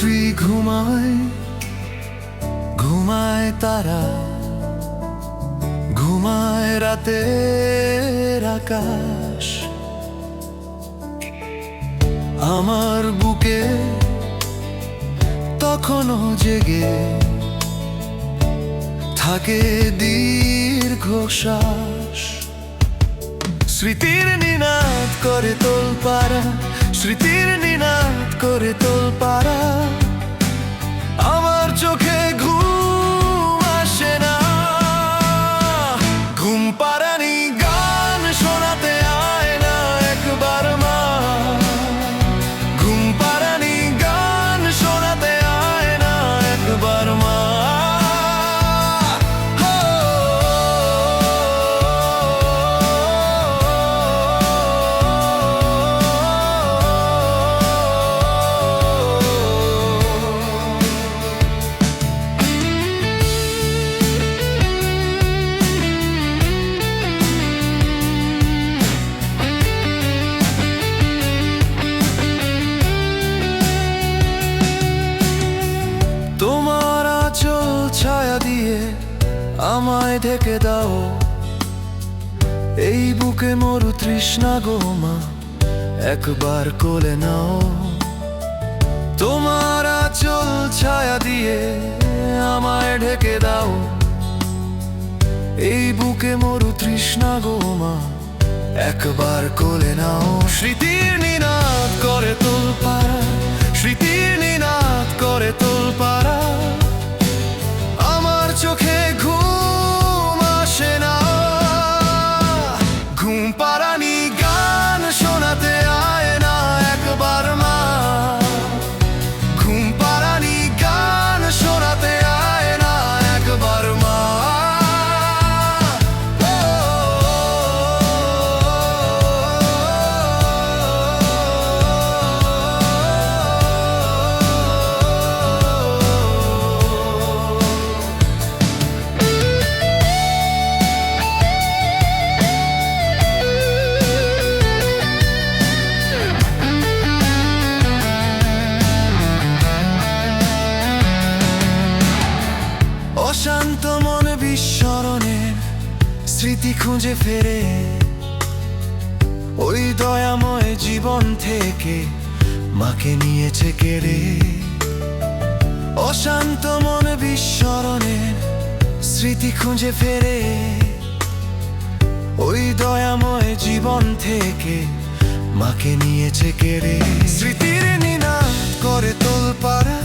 রাত্রি ঘুমায় ঘুমায় তারা। ঘুমায় রাতে আকাশ। আমার বুকে তখনও জেগে থাকে দীর্ঘশ্বাস। স্মৃতির নিনাদ করে তোল পারা স্মৃতির নিনাদ করে তোল পারা আমার চোখে আমায় ঢেকে দাও। এই বুকে মরু তৃষ্ণা গো মা, একবার কোলে নাও। তোমার আঁচল ছায়া দিয়ে আমায় ঢেকে দাও। এই বুকে মরু তৃষ্ণা গো মা, একবার কোলে নাও। স্মৃতির নিনাদ করে তোল পারা স্মৃতির um para. স্মৃতি খুঁজে ফেরে। ওই দয়াময় জীবন থেকে মাকে নিয়েছে কেড়ে। অশান্ত মন বিস্মরণের স্মৃতি খুঁজে ফেরে। ওই দয়াময় জীবন থেকে মাকে নিয়েছে কেড়ে। স্মৃতির নিনাদ করে তোল পারা